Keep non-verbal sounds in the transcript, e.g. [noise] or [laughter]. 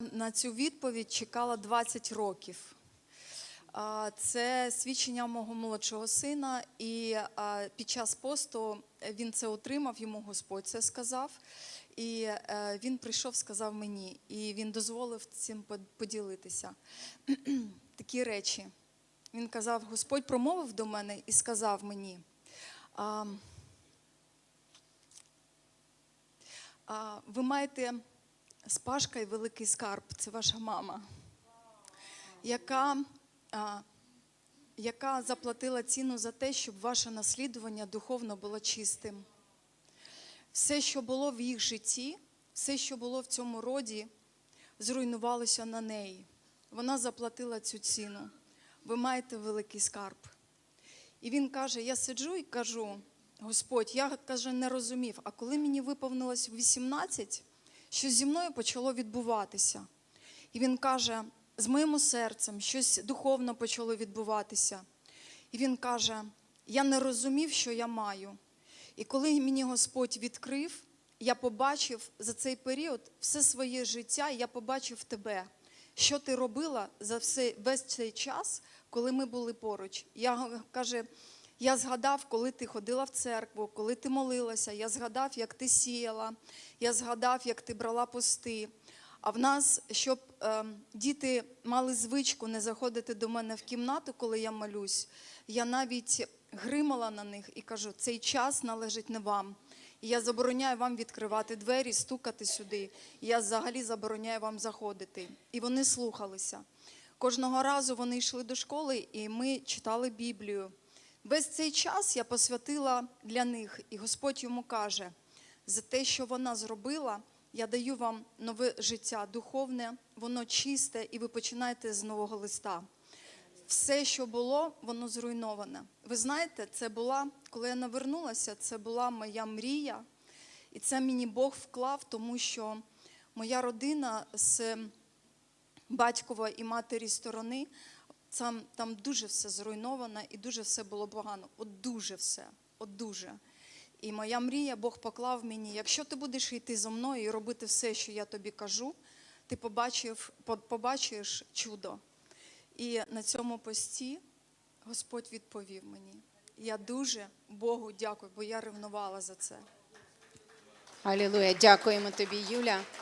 На цю відповідь чекала 20 років. Це свідчення мого молодшого сина, і під час посту він це отримав, йому Господь це сказав. І е, він прийшов, сказав мені, і він дозволив цим поділитися. [clears throat] Такі речі. Він казав: Господь промовив до мене і сказав мені. Ви маєте спашка і великий скарб це ваша мама, яка, а, яка заплатила ціну за те, щоб ваше наслідування духовно було чистим. Все, що було в їх житті, все, що було в цьому роді, зруйнувалося на неї. Вона заплатила цю ціну. Ви маєте великий скарб. І він каже: Я сиджу і кажу, Господь, я каже, не розумів. А коли мені виповнилось 18, що зі мною почало відбуватися. І він каже: з моїм серцем щось духовно почало відбуватися. І він каже: Я не розумів, що я маю. І коли мені Господь відкрив, я побачив за цей період все своє життя, я побачив тебе, що ти робила за все, весь цей час, коли ми були поруч. Я каже, я згадав, коли ти ходила в церкву, коли ти молилася, я згадав, як ти сіяла, я згадав, як ти брала пости. А в нас, щоб е, діти мали звичку не заходити до мене в кімнату, коли я молюсь, я навіть гримала на них і кажу: цей час належить не вам. І я забороняю вам відкривати двері, стукати сюди. І я взагалі забороняю вам заходити. І вони слухалися. Кожного разу вони йшли до школи, і ми читали Біблію. Весь цей час я посвятила для них, і Господь йому каже: за те, що вона зробила, я даю вам нове життя духовне, воно чисте, і ви починаєте з нового листа. Все, що було, воно зруйноване. Ви знаєте, це була, коли я навернулася, це була моя мрія, і це мені Бог вклав, тому що моя родина з батькова і матері сторони, там, там дуже все зруйновано і дуже все було погано. От дуже все, от дуже. І моя мрія Бог поклав мені, якщо ти будеш йти зо мною і робити все, що я тобі кажу, ти побачив, побачиш чудо. І на цьому пості Господь відповів мені. Я дуже Богу дякую, бо я ревнувала за це. Алілуя. Дякуємо тобі, Юля.